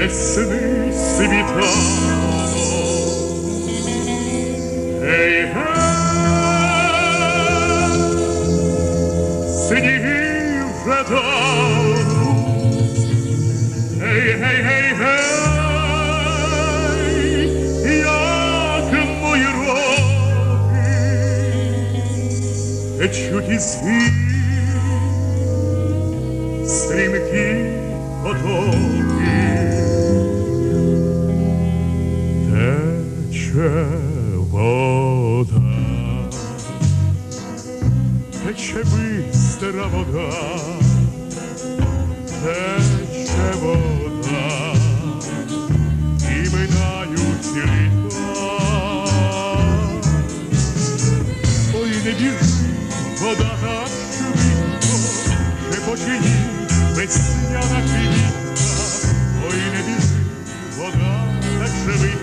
весни світа. Гей, гей, сніги вже давно. Гей, гей, гей, гей, як мої роки течуть із гір стрімкі потоки. Вода, тече бистра вода, тече вода, і минають літа. Ой, не біжи, вода так швидко, шепоче їй весняна квітка. Ой, не біжи, вода так швидко.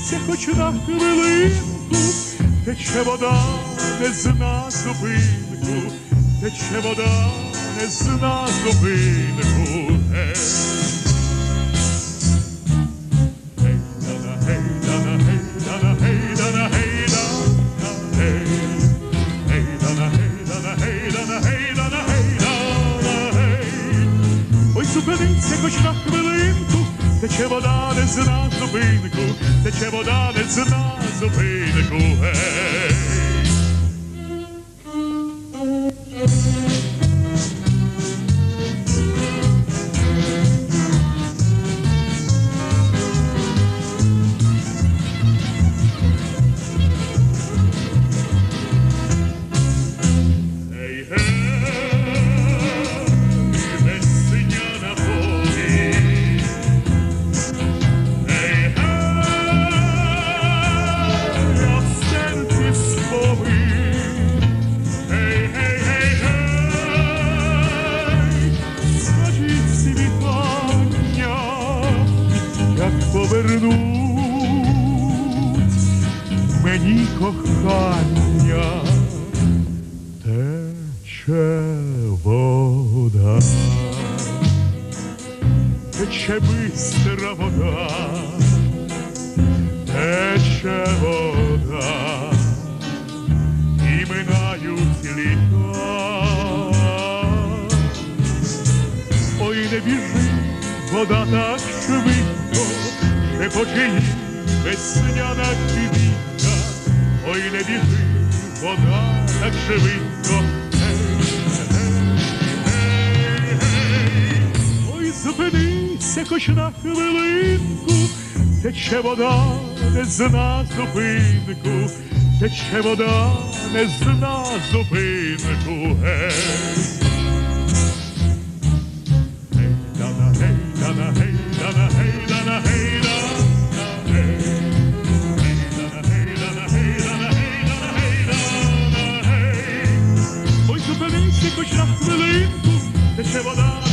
зупинися хоч на хвилинку, тече вода, не зна зупинку, тече вода, не зна зупинку. Гей. Hey, dana, hey, dana, hey, dana, hey, dana, hey, dana, hey. Hey, dana, hey, dana, hey, dana, hey, dana, hey, dana, hey. Ой, зупиниться хоч на хвилинку, тече вода не зна зупинку, тече вода не зна зупинку, повернуть мені кохання тече вода, тече бистра вода, тече вода, і минають літа. Ой, не біжи, вода так швидко, шепоче їй весняна квітка. Ой, не біжи, вода так швидко. Гей, гей, гей, гей. Ой, зупинися хоч на хвилинку, тече вода, не зна зупинку, тече вода, не зна зупинку. Гей. Hey, dana, hey, dana, hey, dana, hey, dana, hey, dana, hey. Ой,